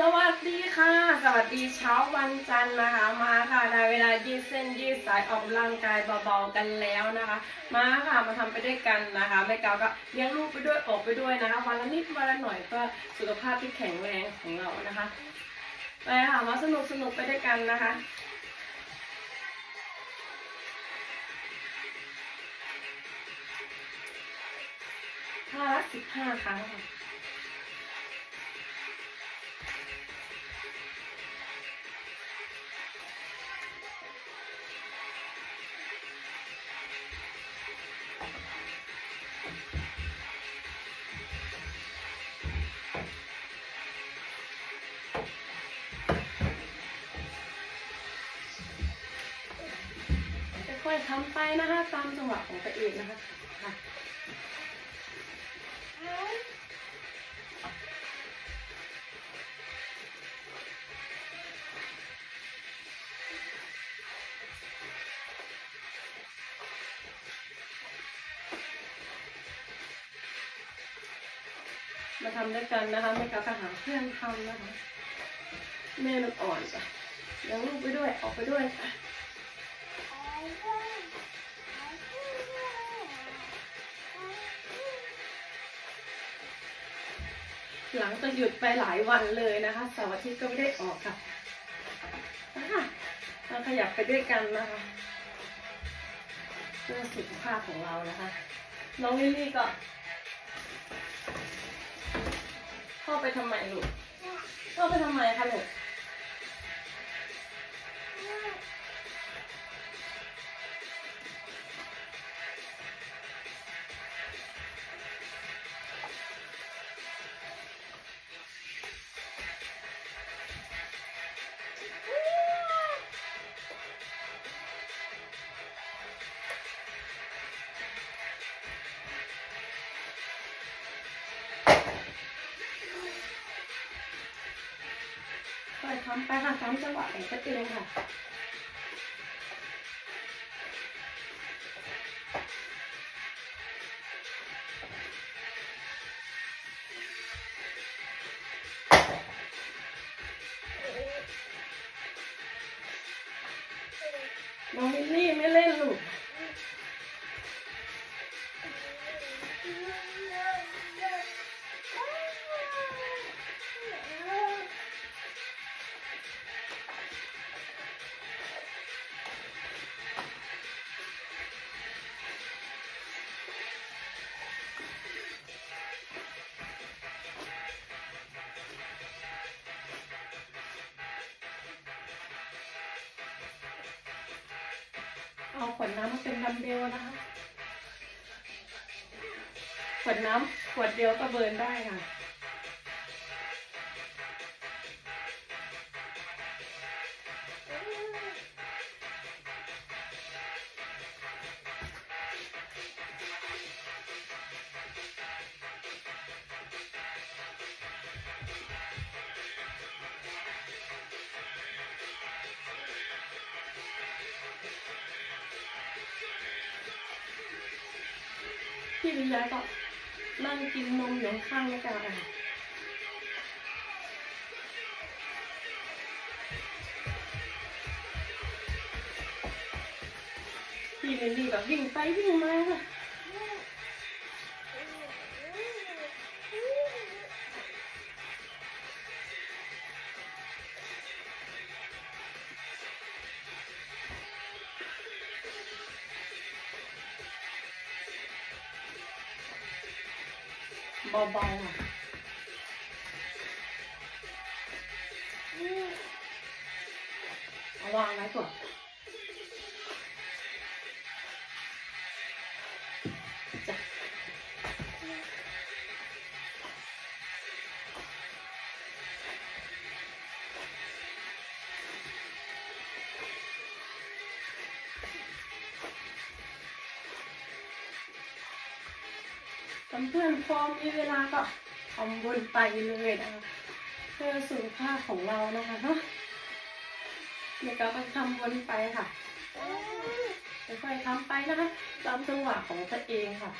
สวัสดีค่ะ สวัสดีเช้าวันจันทร์นะคะ มาค่ะในเวลายืดเส้นยืดสายออกกำลังกายเบาๆกันแล้วนะคะ มาค่ะมาทำไปด้วยกันนะคะแม่เกาก็เลี้ยงลูกไปด้วยออกไปด้วยนะคะวันละนิดวันละหน่อยเพื่อสุขภาพที่แข็งแรงของเรานะคะไปค่ะมาสนุกสนุกไปด้วยกันนะคะท่าละสิบห้าครั้งค่ะ อยๆทำไปนะคะตามจังหวะของตัวเองนะคะค่ะมาทำด้วยกันนะคะไม่กับหาเพื่อนทำนะคะแม่มันอ่อนจ้ะเลี้ยงลูกไปด้วยออกไปด้วยค่ะ หลังจากหยุดไปหลายวันเลยนะคะเสาร์อาทิตย์ก็ไม่ได้ออกค่ะนะคะเราขยับไปด้วยกันนะคะเพื่อสุขภาพของเรานะคะ น้องลิลลี่ก็ เข้าไปทำไมลูกเข้าไปทำไมคะลูก ค่อยทำไปค่ะตามจังหวะของตัวเอนค่ะ เอาขวดน้ำมาเป็นดัมเบลนะคะขวดน้ำขวดเดียวก็เบิร์นได้ค่ะ พี่วิยาก็นั่งกินนมอยู่ข้างๆนี่กันค่ะพี่เรนนี่แบบวิ่งไปวิ่งมาค่ะ เบาๆค่ะวางไว้ก่อน เพื่อนพอมีเวลาก็ทำบุญไปเลยนะคะเพื่อสุขภาพของเรานะคะเนาะเดี๋ยวก็ไปทำบุญไปค่ะค่อยๆทำไปนะคะตามจังหวะของตัวเองค่ะ